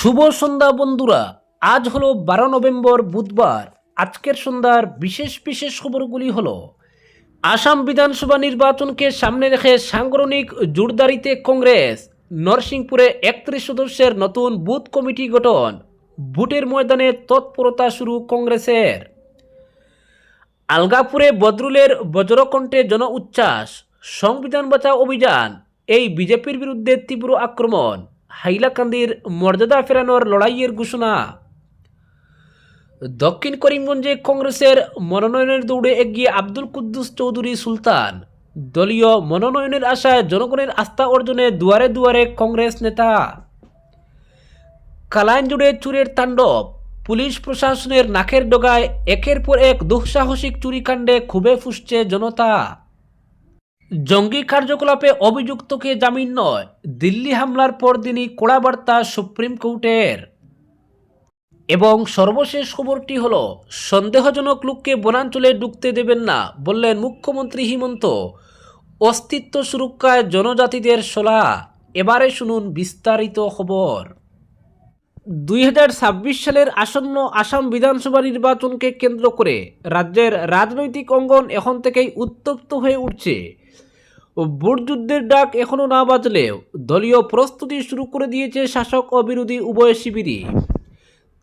শুভ সন্ধ্যা বন্ধুরা। আজ হলো বারো নভেম্বর বুধবার। আজকের সন্ধ্যার বিশেষ বিশেষ খবরগুলি হল, আসাম বিধানসভা নির্বাচনকে সামনে রেখে সাংগঠনিক জোরদারিতে কংগ্রেস, নরসিংপুরে একত্রিশ সদস্যের নতুন বুথ কমিটি গঠন, ভোটের ময়দানে তৎপরতা শুরু কংগ্রেসের। আলগাপুরে বদরুলের বজ্রকণ্ঠে জন উচ্ছ্বাস, সংবিধান বাঁচা অভিযান, এই বিজেপির বিরুদ্ধে তীব্র আক্রমণ। হাইলাকান্দির মর্যাদা ফেরানোর লড়াইয়ের ঘোষণা। দক্ষিণ করিমগঞ্জে কংগ্রেসের মনোনয়নের দৌড়ে এগিয়ে আব্দুল কুদ্দুস চৌধুরী সুলতান। দলীয় মনোনয়নের আশায় জনগণের আস্থা অর্জনে দুয়ারে দুয়ারে কংগ্রেস নেতা। কালাইন জুড়ে চুরের তাণ্ডব, পুলিশ প্রশাসনের নাকের ডগায় একের পর এক দুঃসাহসিক চুরিকাণ্ডে খুবে ফুসছে জনতা। জঙ্গি কার্যকলাপে অভিযুক্তকে জামিন নয়। দিল্লি হামলার পরদিনই কড়া বার্তা সুপ্রিম কোর্টের। এবং সর্বশেষ খবরটি হল, সন্দেহজনক লোককে বনাঞ্চলে ঢুকতে দেবেন না বললেন মুখ্যমন্ত্রী হিমন্ত। অস্তিত্ব সুরক্ষায় জনজাতিদের সলা এবারে শুনুন বিস্তারিত খবর। দুই হাজার ছাব্বিশ সালের আসন্ন আসাম বিধানসভা নির্বাচনকে কেন্দ্র করে রাজ্যের রাজনৈতিক অঙ্গন এখন থেকেই উত্তপ্ত হয়ে উঠছে। ভোট যুদ্ধের ডাক এখনও না বাজলেও দলীয় প্রস্তুতি শুরু করে দিয়েছে শাসক ও বিরোধী উভয় শিবিরই।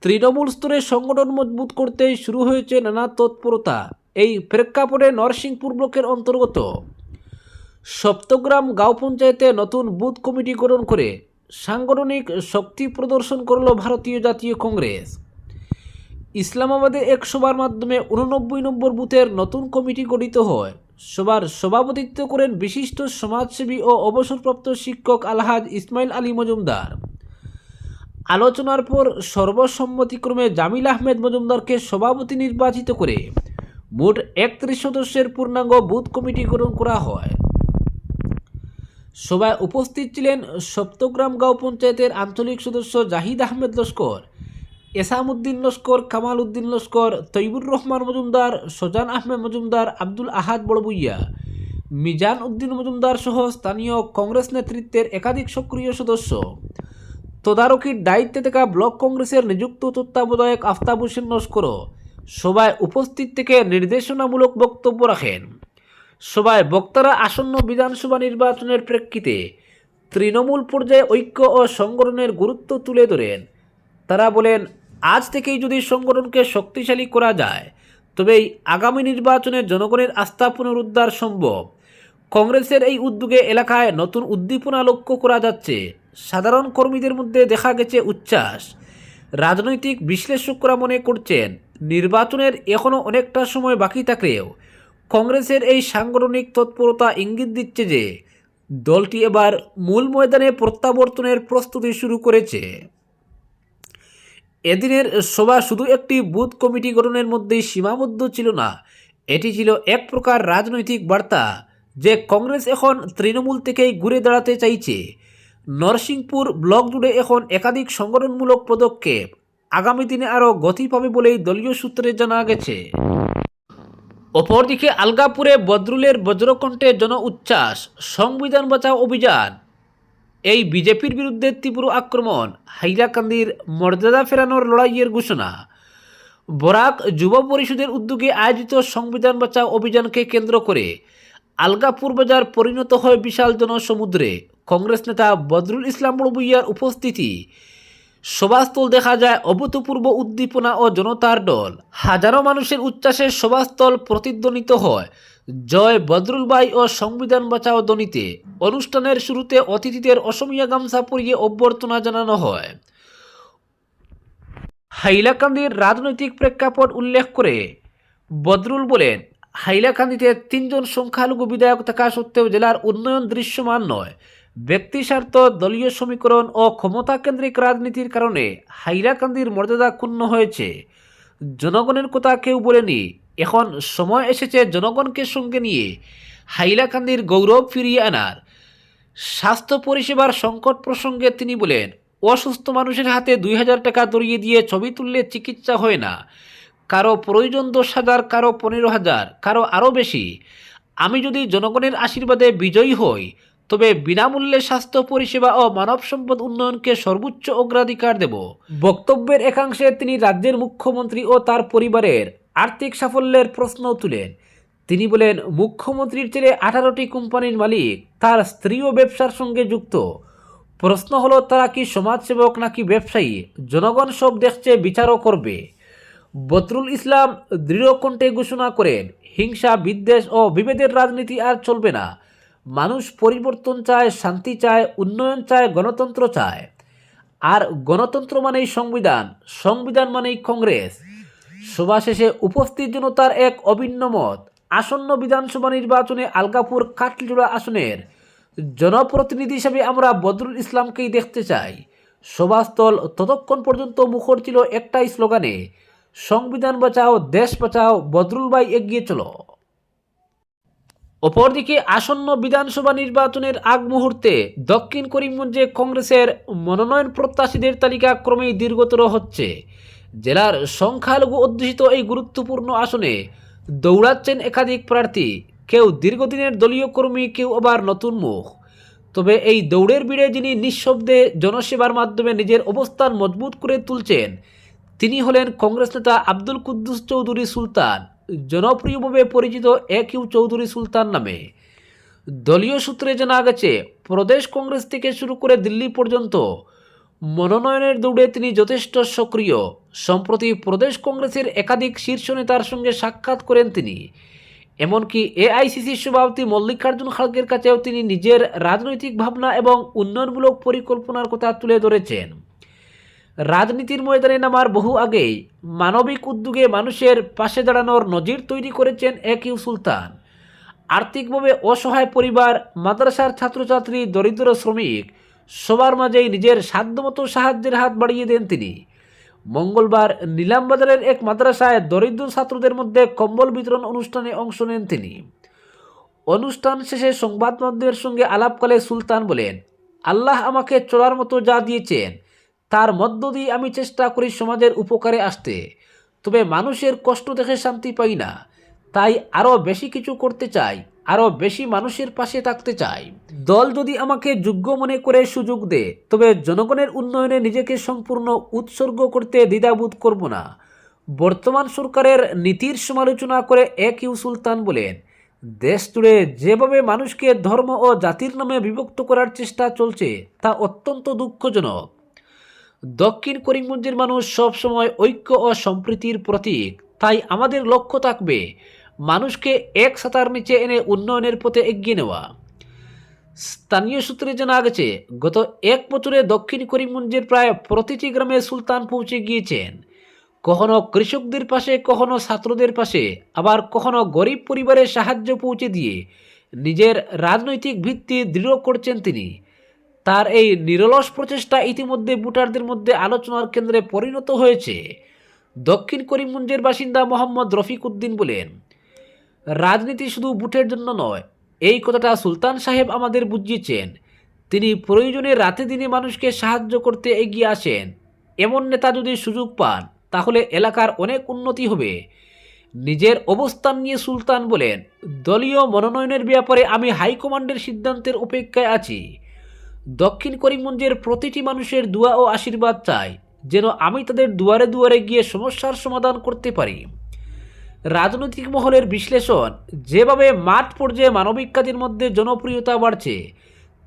তৃণমূল স্তরে সংগঠন মজবুত করতেই শুরু হয়েছে নানা তৎপরতা এই প্রেক্ষাপটে নরসিংপুর ব্লকের অন্তর্গত। সপ্তগ্রাম গাঁও পঞ্চায়েতে নতুন বুথ কমিটি গঠন করে সাংগঠনিক শক্তি প্রদর্শন করল ভারতীয় জাতীয় কংগ্রেস। ইসলামাবাদে এক সভার মাধ্যমে উননব্বই নম্বর বুথের নতুন কমিটি গঠিত হয়। সভার সভাপতিত্ব করেন বিশিষ্ট সমাজসেবী ও অবসরপ্রাপ্ত শিক্ষক আলহাজ ইসমাইল আলী মজুমদার। আলোচনার পর সর্বসম্মতিক্রমে জামিল আহমেদ মজুমদারকে সভাপতি নির্বাচিত করে মোট একত্রিশ সদস্যের পূর্ণাঙ্গ বুথ কমিটি গঠন করা হয়। সভায় উপস্থিত ছিলেন সপ্তগ্রাম গাঁও পঞ্চায়েতের আঞ্চলিক সদস্য জাহিদ আহমেদ লস্কর এসামউদ্দিন লস্কর কামাল উদ্দিন লস্কর, তৈবুর রহমান মজুমদার, সোজান আহমেদ মজুমদার, আব্দুল আহাদ বড়বুইয়া। মিজান উদ্দিন মজুমদার সহ স্থানীয় কংগ্রেস নেতৃত্বের একাধিক সক্রিয় সদস্য। তদারকির দায়িত্বে থাকা ব্লক কংগ্রেসের নিযুক্ত তত্ত্বাবধায়ক আফতাব হোসেন নস্করও সভায় উপস্থিত থেকে নির্দেশনামূলক বক্তব্য রাখেন। সভায় বক্তারা আসন্ন বিধানসভা নির্বাচনের প্রেক্ষিতে তৃণমূল পর্যায়ে ঐক্য ও সংগঠনের গুরুত্ব তুলে ধরেন। তারা বলেন, আজ থেকেই যদি সংগঠনকে শক্তিশালী করা যায়, তবেই আগামী নির্বাচনে জনগণের আস্থা পুনরুদ্ধার সম্ভব। কংগ্রেসের এই উদ্যোগে এলাকায় নতুন উদ্দীপনা লক্ষ্য করা যাচ্ছে। সাধারণ কর্মীদের মধ্যে দেখা গেছে উচ্ছ্বাস। রাজনৈতিক বিশ্লেষকরা মনে করছেন, নির্বাচনের এখনও অনেকটা সময় বাকি থাকলেও কংগ্রেসের এই সাংগঠনিক তৎপরতা ইঙ্গিত দিচ্ছে যে, দলটি এবার মূল ময়দানে প্রত্যাবর্তনের প্রস্তুতি শুরু করেছে। এদিনের সভা শুধু একটি বুথ কমিটি গঠনের মধ্যেই সীমাবদ্ধ ছিল না, এটি ছিল এক প্রকার রাজনৈতিক বার্তা যে কংগ্রেস এখন তৃণমূল থেকেই ঘুরে দাঁড়াতে চাইছে। নরসিংপুর ব্লক জুড়ে এখন একাধিক সংগঠনমূলক পদক্ষেপ আগামী দিনে আরও গতি পাবে বলেই দলীয় সূত্রে জানা গেছে। অপরদিকে আলগাপুরে বদরুলের বজ্রকণ্ঠে জন উচ্ছ্বাস, সংবিধান বাঁচাও অভিযান এই বিজেপির বিরুদ্ধে তীব্র আক্রমণ, হাইলাকান্দির মর্যাদা ফেরানোর লড়াইয়ের ঘোষণা। বরাক যুব পরিষদের উদ্যোগে আয়োজিত সংবিধান বাঁচাও অভিযানকে কেন্দ্র করে আলগাপুর বাজার পরিণত হয় বিশাল জনসমুদ্রে। কংগ্রেস নেতা বদরুল ইসলাম বড়বুইয়ার উপস্থিতি। সভাস্থল দেখা যায় অভূতপূর্ব উদ্দীপনা ও জনতার দল হাজারো মানুষের উচ্ছ্বাসে সভাস্থল প্রতিধ্বনিত হয়। জয় বদরুল বাই ও সংবিধান বাঁচাও দনিতে অনুষ্ঠানের শুরুতে অতিথিদের অসমিয়া গামছা পরিয়ে অভ্যর্থনা জানানো হয়। হাইলাকান্দির রাজনৈতিক প্রেক্ষাপট উল্লেখ করে বদরুল বলেন, হাইলাকান্দিতে তিনজন সংখ্যালঘু বিধায়ক থাকা সত্ত্বেও জেলার উন্নয়ন দৃশ্যমান নয়। ব্যক্তিস্বার্থ, দলীয় সমীকরণ ও ক্ষমতা কেন্দ্রিক রাজনীতির কারণে হাইলাকান্দির মর্যাদা ক্ষুণ্ণ হয়েছে। জনগণের কথা কেউ বলেনি এখন সময় এসেছে জনগণকে সঙ্গে নিয়ে। হাইলাকান্দির গৌরব ফিরিয়ে আনার। স্বাস্থ্য পরিষেবার সংকট প্রসঙ্গে তিনি বলেন, অসুস্থ মানুষের হাতে দুই হাজার টাকা দড়িয়ে দিয়ে ছবি তুললে চিকিৎসা হয় না। কারও প্রয়োজন দশ হাজার, কারও পনেরো হাজার, কারও আরও বেশি। আমি যদি জনগণের আশীর্বাদে বিজয়ী হই, তবে বিনামূল্যে স্বাস্থ্য পরিষেবা ও মানব সম্পদ উন্নয়নকে সর্বোচ্চ অগ্রাধিকার দেব। বক্তব্যের একাংশে তিনি রাজ্যের মুখ্যমন্ত্রী ও তার পরিবারের আর্থিক সাফল্যের প্রশ্ন তুলেন। তিনি বলেন, মুখ্যমন্ত্রীর ছেলে আঠারোটি কোম্পানির মালিক, তার স্ত্রীও ব্যবসার সঙ্গে যুক্ত। প্রশ্ন হলো, তারা কি সমাজসেবক নাকি ব্যবসায়ী? জনগণ সব দেখছে, বিচারও করবে। বদরুল ইসলাম দৃঢ় কণ্ঠে ঘোষণা করেন, হিংসা, বিদ্বেষ ও বিভেদের রাজনীতি আর চলবে না। মানুষ পরিবর্তন চায়, শান্তি চায়, উন্নয়ন চায়, গণতন্ত্র চায়। আর গণতন্ত্র মানেই সংবিধান সংবিধান মানেই কংগ্রেস। সভা শেষে উপস্থিত জনতার এক অভিন্ন মত। আসন্ন বিধানসভা নির্বাচনে আলগাপুর কাটলিজোড়া আসনের জনপ্রতিনিধি হিসেবে আমরা বদরুল ইসলামকেই দেখতে চাই। সভাস্থল ততক্ষণ পর্যন্ত মুখর ছিল একটাই স্লোগানে, সংবিধান বাঁচাও, দেশ বাঁচাও, বদরুল ভাই এগিয়ে চলো। অপরদিকে আসন্ন বিধানসভা নির্বাচনের আগ মুহূর্তে দক্ষিণ করিমগঞ্জে কংগ্রেসের মনোনয়ন প্রত্যাশীদের তালিকা ক্রমেই দীর্ঘতর হচ্ছে। জেলার সংখ্যালঘু অধ্যুষিত এই গুরুত্বপূর্ণ আসনে দৌড়াচ্ছেন একাধিক প্রার্থী। কেউ দীর্ঘদিনের দলীয় কর্মী, কেউ আবার নতুন মুখ। তবে এই দৌড়ের ভিড়ে যিনি নিঃশব্দে জনসেবার মাধ্যমে নিজের অবস্থান মজবুত করে তুলছেন, তিনি হলেন কংগ্রেস নেতা আব্দুল কুদ্দুস চৌধুরী সুলতান, জনপ্রিয়ভাবে পরিচিত এ কিউ চৌধুরী সুলতান নামে। দলীয় সূত্রে জানা গেছে, প্রদেশ কংগ্রেস থেকে শুরু করে দিল্লি পর্যন্ত মনোনয়নের দৌড়ে তিনি যথেষ্ট সক্রিয়। সম্প্রতি প্রদেশ কংগ্রেসের একাধিক শীর্ষ নেতার সঙ্গে সাক্ষাৎ করেন তিনি। এমনকি এআইসিসির সভাপতি মল্লিকার্জুন খাড়গের কাছেও তিনি নিজের রাজনৈতিক ভাবনা এবং উন্নয়নমূলক পরিকল্পনার কথা তুলে ধরেছেন। রাজনীতির ময়দানে নামার বহু আগেই মানবিক উদ্যোগে মানুষের পাশে দাঁড়ানোর নজির তৈরি করেছেন এক ইউ সুলতান। আর্থিকভাবে অসহায় পরিবার, মাদ্রাসার ছাত্রছাত্রী, দরিদ্র শ্রমিক সবার মাঝেই নিজের সাধ্যমতো সাহায্যের হাত বাড়িয়ে দেন তিনি। মঙ্গলবার নিলামবাজারের এক মাদ্রাসায় দরিদ্র ছাত্রদের মধ্যে কম্বল বিতরণ অনুষ্ঠানে অংশ নেন তিনি। অনুষ্ঠান শেষে সংবাদ মাধ্যমের সঙ্গে আলাপকালে সুলতান বলেন, আল্লাহ আমাকে চলার মতো যা দিয়েছেন, তার মধ্য দিয়ে আমি চেষ্টা করি সমাজের উপকারে আসতে। তবে মানুষের কষ্ট দেখে শান্তি পাই না, তাই আরও বেশি কিছু করতে চাই। আরও বেশি মানুষের পাশে থাকতে চাই। দল যদি আমাকে যোগ্য মনে করে সুযোগ দেয় তবে জনগণের উন্নয়নে নিজেকে সম্পূর্ণ উৎসর্গ করতে দ্বিধাবোধ করব না। বর্তমান সরকারের নীতির সমালোচনা করে এক ইউ সুলতান বলেন, দেশ জুড়ে যেভাবে মানুষকে ধর্ম ও জাতির নামে বিভক্ত করার চেষ্টা চলছে, তা অত্যন্ত দুঃখজনক। দক্ষিণ করিমগঞ্জের মানুষ সবসময় ঐক্য ও সম্প্রীতির প্রতীক, তাই আমাদের লক্ষ্য থাকবে মানুষকে এক সাতার নিচে এনে উন্নয়নের পথে এগিয়ে নেওয়া। স্থানীয় সূত্রে জানা গেছে, গত এক বছরে দক্ষিণ করিমগঞ্জের প্রায় প্রতিটি গ্রামে সুলতান পৌঁছে গিয়েছেন। কখনো কৃষকদের পাশে, কখনো ছাত্রদের পাশে, আবার কখনো গরিব পরিবারের সাহায্য পৌঁছে দিয়ে নিজের রাজনৈতিক ভিত্তি দৃঢ় করছেন তিনি। তার এই নিরলস প্রচেষ্টা ইতিমধ্যে ভোটারদের মধ্যে আলোচনার কেন্দ্রে পরিণত হয়েছে। দক্ষিণ করিমগঞ্জের বাসিন্দা মোহাম্মদ রফিক উদ্দিন বলেন রাজনীতি শুধু বুটের জন্য নয়, এই কথাটা সুলতান সাহেব আমাদের বুঝিয়েছেন। তিনি প্রয়োজনে রাতে দিনে মানুষকে সাহায্য করতে এগিয়ে আসেন। এমন নেতা যদি সুযোগ পান, তাহলে এলাকার অনেক উন্নতি হবে। নিজের অবস্থান নিয়ে সুলতান বলেন, দলীয় মনোনয়নের ব্যাপারে আমি হাইকমান্ডের সিদ্ধান্তের অপেক্ষায় আছি। দক্ষিণ করিমগঞ্জের প্রতিটি মানুষের দোয়া ও আশীর্বাদ চাই, যেন আমি তাদের দুয়ারে দুয়ারে গিয়ে সমস্যার সমাধান করতে পারি। রাজনৈতিক মহলের বিশ্লেষণ, যেভাবে মাঠ পর্যায়ে মানবিক কাজের মধ্যে জনপ্রিয়তা বাড়ছে,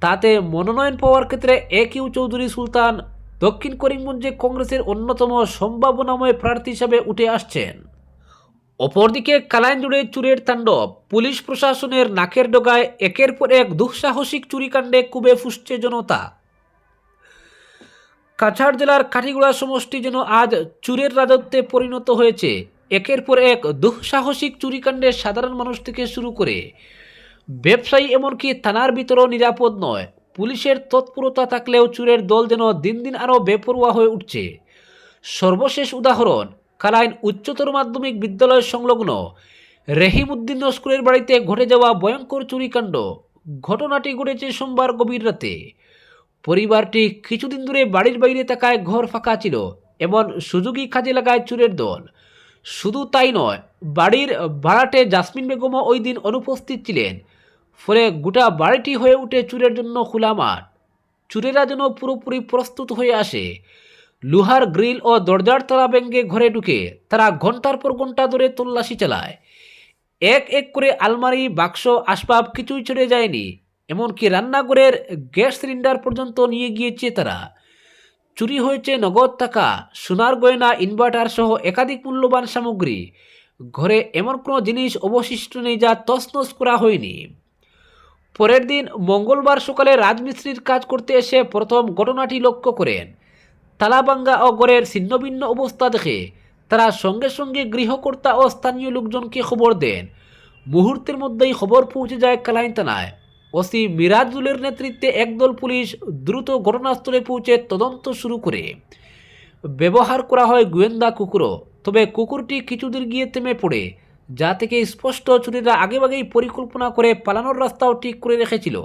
তাতে মনোনয়ন পাওয়ার ক্ষেত্রে এক ইউ চৌধুরী সুলতান দক্ষিণ করিমগঞ্জে কংগ্রেসের অন্যতম সম্ভাবনাময় প্রার্থী হিসাবে উঠে আসছেন। অপরদিকে কালাইন জুড়ে চুরের তাণ্ডব, পুলিশ প্রশাসনের নাকের ডগায় একের পর এক দুঃসাহসিক চুরিকাণ্ডে কুবে ফুসছে জনতা। কাছাড় জেলার কাঠিগুড়া সমষ্টি যেন আজ চুরের রাজত্বে পরিণত হয়েছে একের পর এক দুঃসাহসিক চুরিকাণ্ডে সাধারণ মানুষ থেকে শুরু করে ব্যবসায়ী এমনকি থানার ভিতরও নিরাপদ নয়। পুলিশের তৎপরতা থাকলেও চুরের দল যেন দিন দিন আরও বেপরোয়া হয়ে উঠছে। সর্বশেষ উদাহরণ, কালাইন উচ্চতর মাধ্যমিক বিদ্যালয় সংলগ্ন রহিমউদ্দিন স্কুলের বাড়িতে ঘটে যাওয়া ভয়ঙ্কর চুরিকাণ্ড। ঘটনাটি ঘটেছে সোমবার গভীর রাতে। পরিবারটি কিছুদিন ধরে বাড়ির বাইরে থাকায় ঘর ফাঁকা ছিল, এমন সুযোগই কাজে লাগায় চুরের দল। শুধু তাই নয়, বাড়ির ভাড়াটে জাসমিন বেগমও ওই দিন অনুপস্থিত ছিলেন। ফলে গোটা বাড়িটি হয়ে উঠে চুরের জন্য খোলা মাঠ। চুরেরা যেন পুরোপুরি প্রস্তুত হয়ে আসে। লোহার গ্রিল ও দরজার তলা ভেঙে ঘরে ঢুকে তারা ঘণ্টার পর ঘণ্টা ধরে তল্লাশি চালায়। এক এক করে আলমারি, বাক্স, আসবাব কিছুই ছেড়ে যায়নি। এমনকি রান্নাঘরের গ্যাস সিলিন্ডার পর্যন্ত নিয়ে গিয়েছে তারা। চুরি হয়েছে নগদ টাকা, সোনার গয়না ইনভার্টার সহ একাধিক মূল্যবান সামগ্রী। ঘরে এমন কোনো জিনিস অবশিষ্ট নেই যা তছনছ করা হয়নি। পরের দিন মঙ্গলবার সকালে রাজমিস্ত্রির কাজ করতে এসে প্রথম ঘটনাটি লক্ষ্য করেন। তালাবাঙ্গা ও গড়ের ছিন্নভিন্ন অবস্থা দেখে তারা সঙ্গে সঙ্গে গৃহকর্তা ও স্থানীয় লোকজনকে খবর দেন। মুহূর্তের মধ্যেই খবর পৌঁছে যায় কালাইন থানায়। ওসি মিরাজুলের নেতৃত্বে একদল পুলিশ দ্রুত ঘটনাস্থলে পৌঁছে তদন্ত শুরু করে। ব্যবহার করা হয় গোয়েন্দা কুকুরও, তবে কুকুরটি কিছুদূর গিয়ে থেমে পড়ে, যা থেকে স্পষ্ট চুরিরা আগেভাগেই পরিকল্পনা করে পালানোর রাস্তাও ঠিক করে রেখেছিল।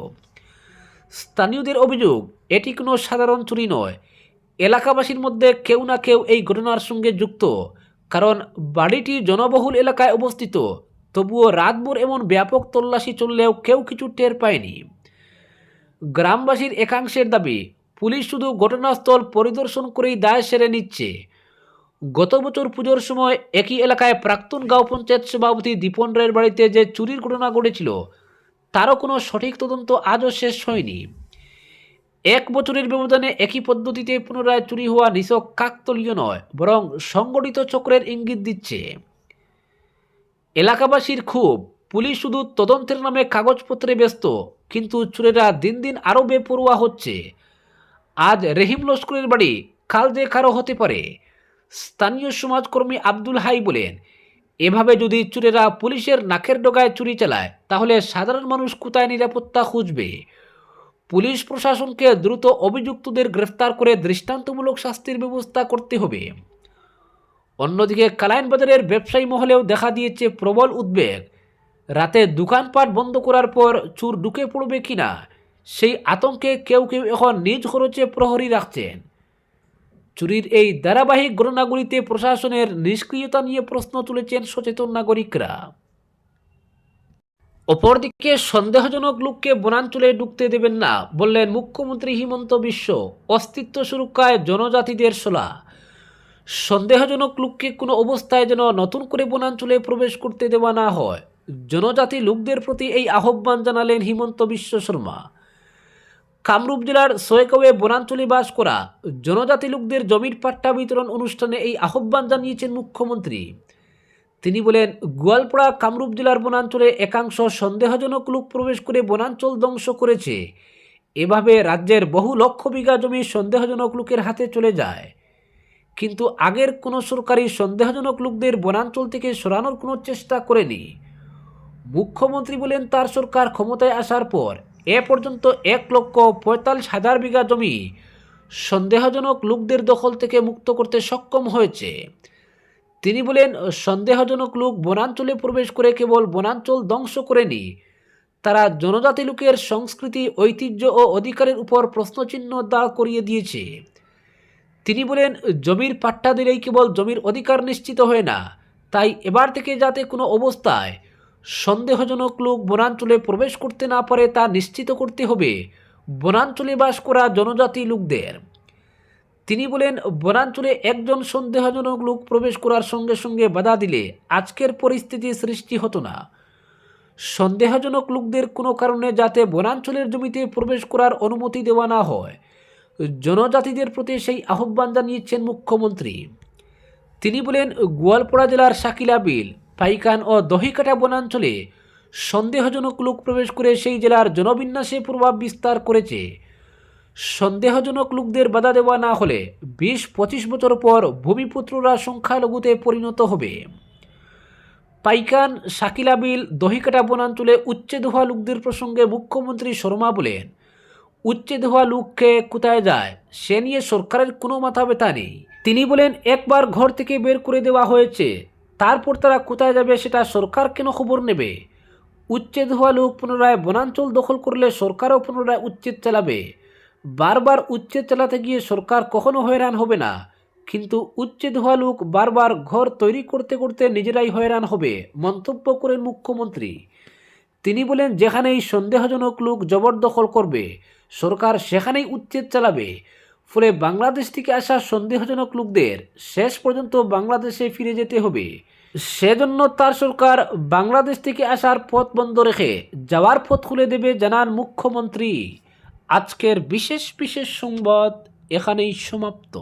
স্থানীয়দের অভিযোগ, এটি কোনো সাধারণ চুরি নয়। এলাকাবাসীর মধ্যে কেউ না কেউ এই ঘটনার সঙ্গে যুক্ত, কারণ বাড়িটি জনবহুল এলাকায় অবস্থিত। তবুও রাতভর এমন ব্যাপক তল্লাশি চললেও কেউ কিছু টের পায়নি। গ্রামবাসীর একাংশের দাবি, পুলিশ শুধু ঘটনাস্থল পরিদর্শন করেই দায় সেরে নিচ্ছে। গত বছর পুজোর সময় একই এলাকায় প্রাক্তন গাঁও পঞ্চায়েত সভাপতি দীপন রায়ের বাড়িতে যে চুরির ঘটনা ঘটেছিল, তারও কোনো সঠিক তদন্ত আজও শেষ হয়নি। এক বছরের ব্যবধানে একই পদ্ধতিতে পুনরায় চুরি হওয়া নিছক কাকতলীয় নয়, বরং সংগঠিত চক্রের ইঙ্গিত দিচ্ছে। এলাকাবাসীর খুব পুলিশ শুধু তদন্তের নামে কাগজপত্রে ব্যস্ত, কিন্তু চোরেরা দিন দিন আরও বেপরোয়া হচ্ছে। আজ রহিম লস্করের বাড়ি, কাল যে কারও হতে পারে, স্থানীয় সমাজকর্মী আব্দুল হাই বলেন, এভাবে যদি চোরেরা পুলিশের নাকের ডগায় চুরি চালায়, তাহলে সাধারণ মানুষ কোথায় নিরাপত্তা খুঁজবে? পুলিশ প্রশাসনকে দ্রুত অভিযুক্তদের গ্রেফতার করে দৃষ্টান্তমূলক শাস্তির ব্যবস্থা করতে হবে। অন্যদিকে কালাইন বাজারের ব্যবসায়ী মহলেও দেখা দিয়েছে প্রবল উদ্বেগ। রাতে দোকানপাট বন্ধ করার পর চুর ঢুকে পড়বে কিনা, সেই আতঙ্কে কেউ কেউ এখন নিজ খরচে প্রহরী রাখছেন। চুরির এই ধারাবাহিক ঘটনাগুলিতে প্রশাসনের নিষ্ক্রিয়তা নিয়ে প্রশ্ন তুলেছেন সচেতন নাগরিকরা। অপরদিকে সন্দেহজনক লোককে বনাঞ্চলে ঢুকতে দেবেন না বললেন মুখ্যমন্ত্রী হিমন্ত বিশ্ব। অস্তিত্ব সুরক্ষায় জনজাতিদের সলা সন্দেহজনক লোককে কোনো অবস্থায় যেন নতুন করে বনাঞ্চলে প্রবেশ করতে দেওয়া না হয়। জনজাতি লোকদের প্রতি এই আহ্বান জানালেন হিমন্ত বিশ্ব শর্মা। কামরূপ জেলার সোয়েকওয়ে বনাঞ্চলে বাস করা জনজাতি লোকদের জমির পাট্টা বিতরণ অনুষ্ঠানে এই আহ্বান জানিয়েছেন মুখ্যমন্ত্রী। তিনি বলেন, গোয়ালপাড়া কামরূপ জেলার বনাঞ্চলে একাংশ সন্দেহজনক লোক প্রবেশ করে বনাঞ্চল ধ্বংস করেছে। এভাবে রাজ্যের বহু লক্ষ বিঘা জমি সন্দেহজনক লোকের হাতে চলে যায়। কিন্তু আগের কোনো সরকারি সন্দেহজনক লোকদের বনাঞ্চল থেকে সরানোর কোনো চেষ্টা করেনি। মুখ্যমন্ত্রী বলেন, তার সরকার ক্ষমতায় আসার পর এ পর্যন্ত এক লক্ষ পঁয়তাল্লিশ হাজার বিঘা জমি সন্দেহজনক লোকদের দখল থেকে মুক্ত করতে সক্ষম হয়েছে। তিনি বলেন, সন্দেহজনক লোক বনাঞ্চলে প্রবেশ করে কেবল বনাঞ্চল ধ্বংস করেনি, তারা জনজাতি লোকের সংস্কৃতি, ঐতিহ্য ও অধিকারের উপর প্রশ্নচিহ্ন দাঁড় করিয়ে দিয়েছে। তিনি বলেন, জমির পাট্টা দিলেই কেবল জমির অধিকার নিশ্চিত হয় না। তাই এবার থেকে যাতে কোনো অবস্থায় সন্দেহজনক লোক বনাঞ্চলে প্রবেশ করতে না পারে তা নিশ্চিত করতে হবে। বনাঞ্চলে বাস করা জনজাতি লোকদের। তিনি বলেন, বনাঞ্চলে একজন সন্দেহজনক লোক প্রবেশ করার সঙ্গে সঙ্গে বাধা দিলে আজকের পরিস্থিতি সৃষ্টি হতো না। সন্দেহজনক লোকদের কোনো কারণে যাতে বনাঞ্চলের জমিতে প্রবেশ করার অনুমতি দেওয়া না হয়। জনজাতিদের প্রতি সেই আহ্বান জানিয়েছেন মুখ্যমন্ত্রী। তিনি বলেন, গোয়ালপাড়া জেলার শাকিলা বিল, পাইকান ও দহিকাটা বনাঞ্চলে সন্দেহজনক লোক প্রবেশ করে সেই জেলার জনবিন্যাসে প্রভাব বিস্তার করেছে। সন্দেহজনক লোকদের বাধা দেওয়া না হলে বিশ পঁচিশ বছর পর ভূমিপুত্ররা সংখ্যালঘুতে পরিণত হবে। পাইকান, শাকিলা বিল, দহিকাটা বনাঞ্চলে উচ্ছেদ হওয়া লোকদের প্রসঙ্গে মুখ্যমন্ত্রী শর্মা বলেন উচ্ছেদ হওয়া লোককে কোথায় যায়, সে নিয়ে সরকারের কোনো মাথা ব্যথা নেই। তিনি বলেন, একবার ঘর থেকে বের করে দেওয়া হয়েছে, তারপর তারা কোথায় যাবে সেটা সরকার কেন খবর নেবে? উচ্ছেদ হওয়া লোক পুনরায় বনাঞ্চল দখল করলে সরকারও পুনরায় উচ্ছেদ চালাবে। বারবার উচ্ছেদ চালাতে গিয়ে সরকার কখনো হয়রান হবে না, কিন্তু উচ্ছেদ হওয়া লোক বারবার ঘর তৈরি করতে করতে নিজেরাই হয়রান হবে, মন্তব্য করেন মুখ্যমন্ত্রী। তিনি বলেন, যেখানেই সন্দেহজনক লোক জবরদখল করবে সরকার সেখানেই উচ্ছেদ চালাবে। ফলে বাংলাদেশ থেকে আসা সন্দেহজনক লোকদের শেষ পর্যন্ত বাংলাদেশে ফিরে যেতে হবে। সেজন্য তার সরকার বাংলাদেশ থেকে আসার পথ বন্ধ রেখে যাওয়ার পথ খুলে দেবে জানান মুখ্যমন্ত্রী। আজকের বিশেষ বিশেষ সংবাদ এখানেই সমাপ্ত।